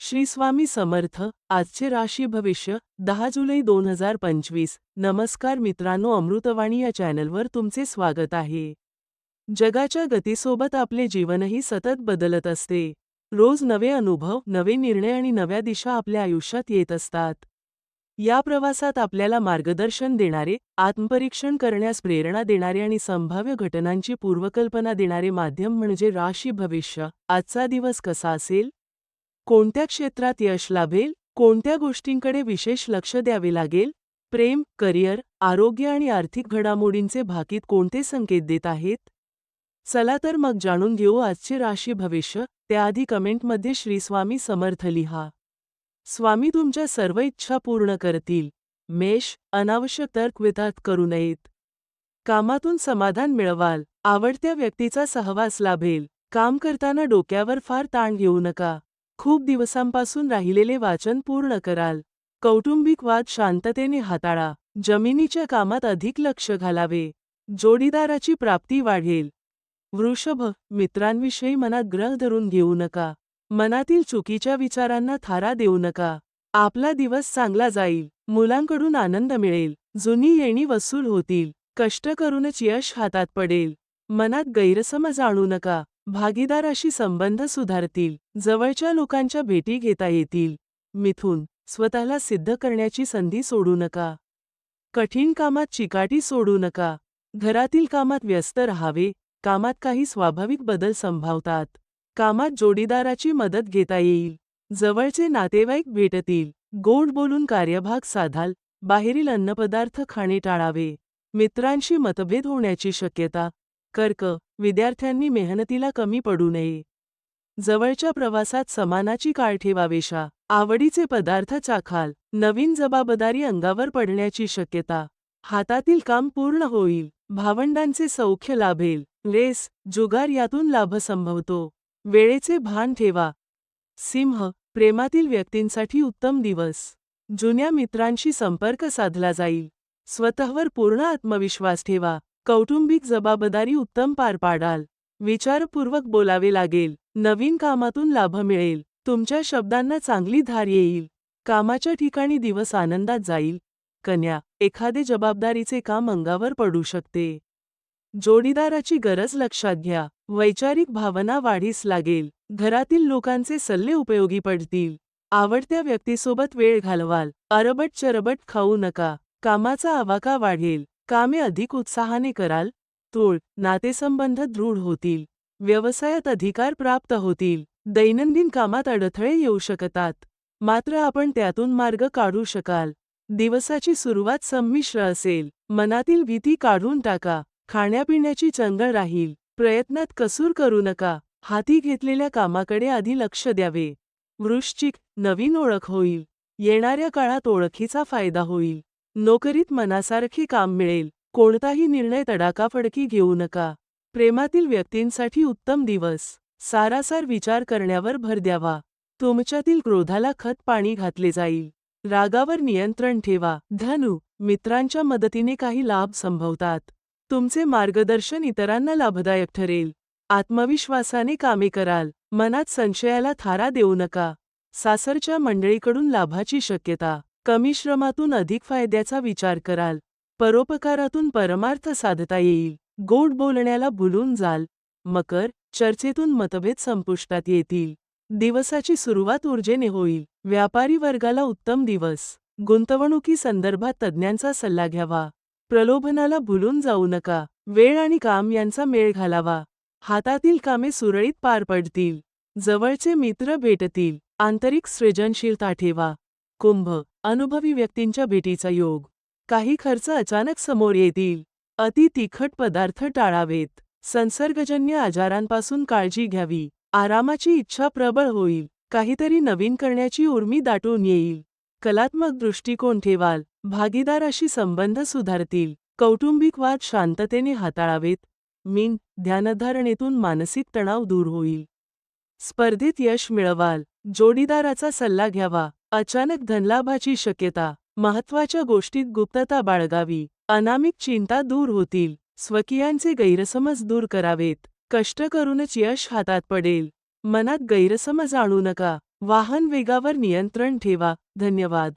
श्री स्वामी समर्थ आजचे राशी भविष्य दहा जुलै दोन हजार पंचवीस. नमस्कार मित्रांनो अमृतवाणी या चॅनलवर तुमचे स्वागत आहे. जगाच्या गतीसोबत आपले जीवनही सतत बदलत असते. रोज नवे अनुभव नवे निर्णय आणि नव्या दिशा आपल्या आयुष्यात येत असतात. या प्रवासात आपल्याला मार्गदर्शन देणारे आत्मपरीक्षण करण्यास प्रेरणा देणारे आणि संभाव्य घटनांची पूर्वकल्पना देणारे माध्यम म्हणजे राशी भविष्य. आजचा दिवस कसा असेल? कोणत्या क्षेत्रात यश लाभेल कोणत्या गोष्टींकडे विशेष लक्ष द्यावे लागेल प्रेम करिअर आरोग्य आणि आर्थिक घडामोडींचे भाकीत कोणते संकेत देत आहेत? चला तर मग जाणून घेऊ आजचे राशी भविष्य त्याआधी कमेंटमध्ये श्री स्वामी समर्थ लिहा. स्वामी तुमच्या सर्व इच्छा पूर्ण करतील. मेष अनावश्यक तर्क वितर्क करू नयेत. कामातून समाधान मिळवाल आवडत्या व्यक्तीचा सहवास लाभेल. काम करताना डोक्यावर फार ताण घेऊ नका. खूप दिवसांपासून राहिलेले वाचन पूर्ण कराल. कौटुंबिक वाद शांततेने हाताळा. जमिनीच्या कामात अधिक लक्ष घालावे. जोडीदाराची प्राप्ती वाढेल. वृषभ मित्रांविषयी मनात ग्रह धरून घेऊ नका. मनातील चुकीच्या विचारांना थारा देऊ नका. आपला दिवस चांगला जाईल. मुलांकडून आनंद मिळेल. जुनी येणी वसूल होतील. कष्ट करूनच यश हातात पडेल. मनात गैरसमज आणू नका. भागीदाराशी संबंध सुधारतील जवळच्या लोकांच्या भेटी घेता येतील. मिथून स्वतःला सिद्ध करण्याची संधी सोडू नका. कठीण कामात चिकाटी सोडू नका. घरातील कामात व्यस्त राहावे. कामात काही स्वाभाविक बदल संभावतात. कामात जोडीदाराची मदत घेता येईल. जवळचे नातेवाईक भेटतील. गोड बोलून कार्यभाग साधाल. बाहेरील अन्नपदार्थ खाणे टाळावे. मित्रांशी मतभेद होण्याची शक्यता. कर्क विद्यार्थ्यांनी मेहनतीला कमी पडू नये. जवळच्या प्रवासात समानाची काळ ठेवावेशा. आवडीचे पदार्थ चाखाल. नवीन जबाबदारी अंगावर पडण्याची शक्यता. हातातील काम पूर्ण होईल. भावंडांचे सौख्य लाभेल. लेस जुगार यातून लाभ संभवतो. वेळेचे भान ठेवा. सिंह प्रेमातील व्यक्तींसाठी उत्तम दिवस. जुन्या मित्रांशी संपर्क साधला जाईल. स्वतःवर पूर्ण आत्मविश्वास ठेवा. कौटुंबिक जबाबदारी उत्तम पार पाडाल. विचारपूर्वक बोलावे लागेल. नवीन कामातून लाभ मिळेल. तुमच्या शब्दांना चांगली धार येईल. कामाच्या ठिकाणी दिवस आनंदात जाईल. कन्या एखादे जबाबदारीचे काम अंगावर पडू शकते. जोडीदाराची गरज लक्षात घ्या. वैचारिक भावना वाढीस लागेल. घरातील लोकांचे सल्ले उपयोगी पडतील. आवडत्या व्यक्तीसोबत वेळ घालवाल. अरबट चरबट खाऊ नका. कामाचा आवाका वाढेल. कामे अधिक उत्साहाने कराल तोळ नातेसंबंध दृढ होतील व्यवसायात अधिकार प्राप्त होतील दैनंदिन कामात अडथळे येऊ शकतात. मात्र आपण त्यातून मार्ग काढू शकाल. दिवसाची सुरुवात संमिश्र असेल. मनातील भीती काढून टाका. खाण्यापिण्याची चंगळ राहील. प्रयत्नात कसूर करू नका. हाती घेतलेल्या कामाकडे आधी लक्ष द्यावे. वृश्चिक नवीन ओळख होईल. येणाऱ्या काळात ओळखीचा फायदा होईल. नोकरीत मनासारखी काम मिळेल. कोणताही निर्णय तडाकाफडकी घेऊ नका. प्रेमातील व्यक्तींसाठी उत्तम दिवस. सारासार विचार करण्यावर भर द्यावा. तुमच्यातील क्रोधाला खत पाणी घातले जाईल. रागावर नियंत्रण ठेवा. धनु मित्रांच्या मदतीने काही लाभ संभवतात. तुमचे मार्गदर्शन इतरांना लाभदायक ठरेल. आत्मविश्वासाने कामे कराल. मनात संशयाला थारा देऊ नका. सासरच्या मंडळीकडून लाभाची शक्यता. कमी श्रमातून अधिक फायद्याचा विचार कराल. परोपकारातून परमार्थ साधता येईल. गोड बोलण्याला भुलून जाल. मकर चर्चेतून मतभेद संपुष्टात येतील. दिवसाची सुरुवात ऊर्जेने होईल. व्यापारी वर्गाला उत्तम दिवस. गुंतवणुकी संदर्भात तज्ज्ञांचा सल्ला घ्यावा. प्रलोभनाला भुलून जाऊ नका. वेळ आणि काम यांचा मेळ घालावा. हातातील कामे सुरळीत पार पडतील. जवळचे मित्र भेटतील. आंतरिक सृजनशीलता ठेवा. कुंभ अनुभवी व्यक्तींच्या भेटीचा योग. काही खर्च अचानक समोर येतील. अति तिखट पदार्थ टाळावेत. संसर्गजन्य आजारांपासून काळजी घ्यावी. आरामाची इच्छा प्रबळ होईल. काहीतरी नवीन करण्याची उर्मी दाटून येईल. कलात्मक दृष्टिकोन ठेवाल. भागीदाराशी संबंध सुधारतील. कौटुंबिक वाद शांततेने हाताळावेत. मीन ध्यानधारणेतून मानसिक तणाव दूर होईल. स्पर्धेत यश मिळवाल. जोडीदाराचा सल्ला घ्यावा. अचानक धनलाभाची शक्यता महत्त्वाच्या गोष्टीत गुप्तता बाळगावी अनामिक चिंता दूर होतील स्वकीयांचे गैरसमज दूर करावेत कष्ट करूनच यश हातात पडेल मनात गैरसमज आणू नका वाहन वेगावर नियंत्रण ठेवा धन्यवाद.